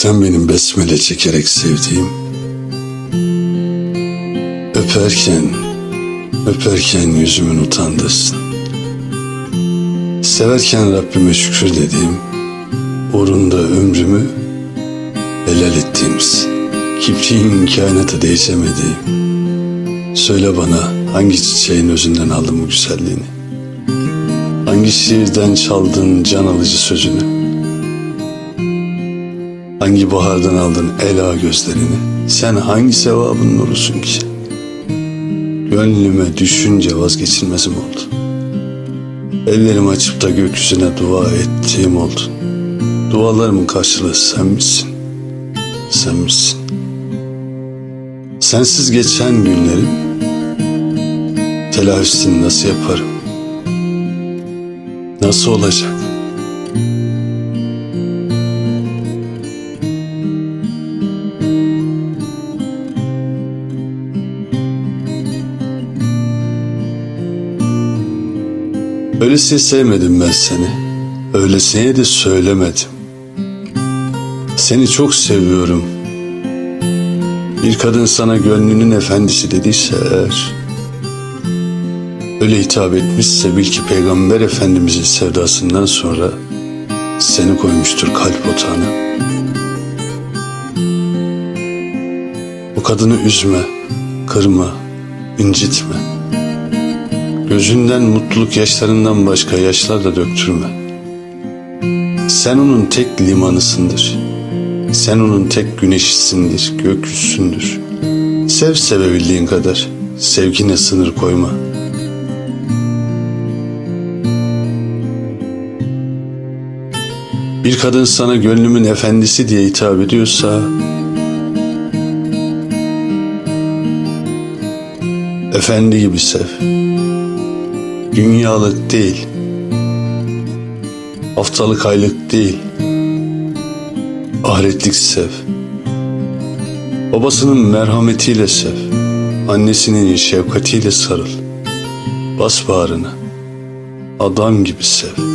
Sen benim besmele çekerek sevdiğim Öperken, öperken yüzümün utandısın Severken Rabbime şükür dediğim Uğrunda ömrümü helal ettiğimiz Kipriğin kainata değişemediğim. Söyle bana hangi çiçeğin özünden aldın bu güzelliğini? Hangi şiirden çaldın can alıcı sözünü Hangi bahardan aldın ela gözlerini? Sen hangi sevabın nurusun ki? Gönlüme düşünce vazgeçilmezim oldu. Ellerimi açıp da gökyüzüne dua ettiğim oldu. Dualarımın karşılığı sen misin? Sen misin? Sensiz geçen günlerin telafisini nasıl yaparım? Nasıl olacak? Öylesi sevmedim ben seni. Öylesine de söylemedim. Seni çok seviyorum. Bir kadın sana gönlünün efendisi dediyse eğer, öyle hitap etmişse bil ki Peygamber Efendimizin sevdasından sonra seni koymuştur kalp otağına. Bu kadını üzme, kırma, incitme. Gözünden mutluluk yaşlarından başka yaşlar da döktürme. Sen onun tek limanısındır. Sen onun tek güneşisindir, gökyüzüsündür. Sev sevebildiğin kadar. Sevgine sınır koyma. Bir kadın sana gönlümün efendisi diye hitap ediyorsa efendi gibi sev. Dünyalık değil. Haftalık aylık değil. Ahiretlik sev. Babasının merhametiyle sev. Annesinin şefkatiyle sarıl. Bas bağrına. Adam gibi sev.